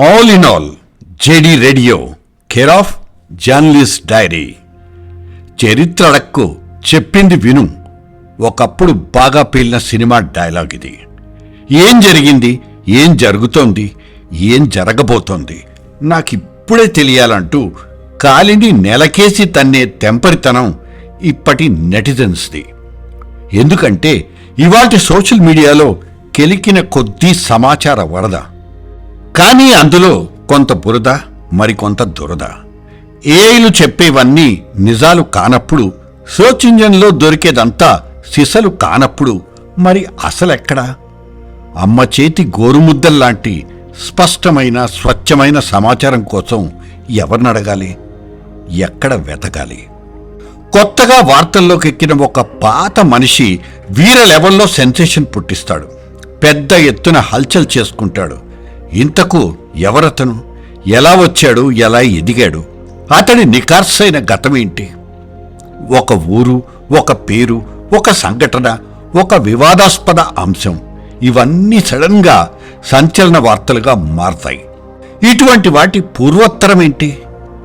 All in all JD radio care of journalist diary చరిత్రడక్కు చెప్పింది విను. ఒకప్పుడు బాగా పేలిన సినిమా డైలాగ్ ఇది. ఏం జరిగింది? ఏం జరుగుతోంది? ఏం జరగబోతోంది? నాకిప్పుడే తెలియాలంటూ కాలిని నెలకేసి తన్నే తెంపరితనం ఇప్పటి నెటిజన్స్ది. ఎందుకంటే ఇవాటి సోషల్ మీడియాలో కెలికిన కొద్దీ సమాచార వరద. కానీ అందులో కొంత బురద మరికొంత దురద. ఏఐలు చెప్పేవన్నీ నిజాలు కానప్పుడు సర్చ్ ఇంజన్లో దొరికేదంతా సిసలు కానప్పుడు మరి అసలెక్కడా? అమ్మ చేతి గోరుముద్దల్లాంటి స్పష్టమైన స్వచ్ఛమైన సమాచారం కోసం ఎవరినడగాలి? ఎక్కడ వెతకాలి? కొత్తగా వార్తల్లోకి ఎక్కిన ఒక పాత మనిషి వీర లెవెల్లో సెన్సేషన్ పుట్టిస్తాడు. పెద్ద ఎత్తున హల్చల్ చేసుకుంటాడు. ఇంతకు ఎవరతను? ఎలా వచ్చాడు? ఎలా ఎదిగాడు? అతడి నికార్సైన గతమేంటి? ఒక ఊరు ఒక పేరు ఒక సంఘటన ఒక వివాదాస్పద అంశం ఇవన్నీ సడన్గా సంచలన వార్తలుగా మారతాయి. ఇటువంటి వాటి పూర్వోత్తరం ఏంటి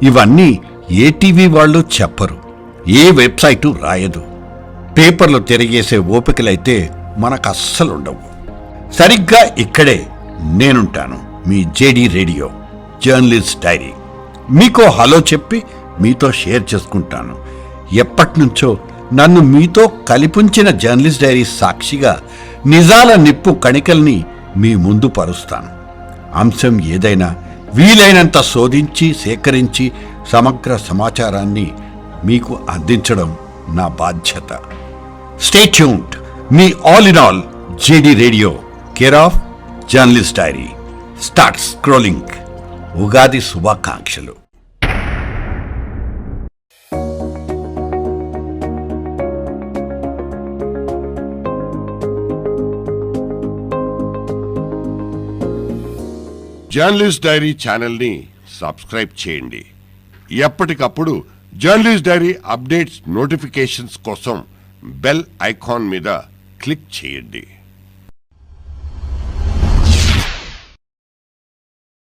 ఇవన్నీ ఏ టీవీ వాళ్ళు చెప్పరు ఏ వెబ్సైటు రాయదు. పేపర్లు తిరిగేసే ఓపికలైతే మనకు అస్సలుండవు. సరిగ్గా ఇక్కడే నేనుంటాను. మీ జేడి రేడియో జర్నలిస్ట్ డైరీ. మీకో హలో చెప్పి మీతో షేర్ చేసుకుంటాను. ఎప్పటినుంచో నన్ను మీతో కలిపుంచిన జర్నలిస్ట్ డైరీ సాక్షిగా నిజాల నిప్పు కణికల్ని మీ ముందు పరుస్తాను. అంశం ఏదైనా వీలైనంత శోధించి సేకరించి సమగ్ర సమాచారాన్ని మీకు అందించడం నా బాధ్యత. Stay tuned. Me all in all JD radio care of journalist diary start scrolling. Ugadi శుభాకాంక్షలు. జర్నలిస్ట్ డైరీ ఛానల్ని సబ్స్క్రైబ్ చేయండి. ఎప్పటికప్పుడు జర్నలిస్ట్ డైరీ అప్డేట్స్ నోటిఫికేషన్స్ కోసం బెల్ ఐకాన్ మీద క్లిక్ చేయండి.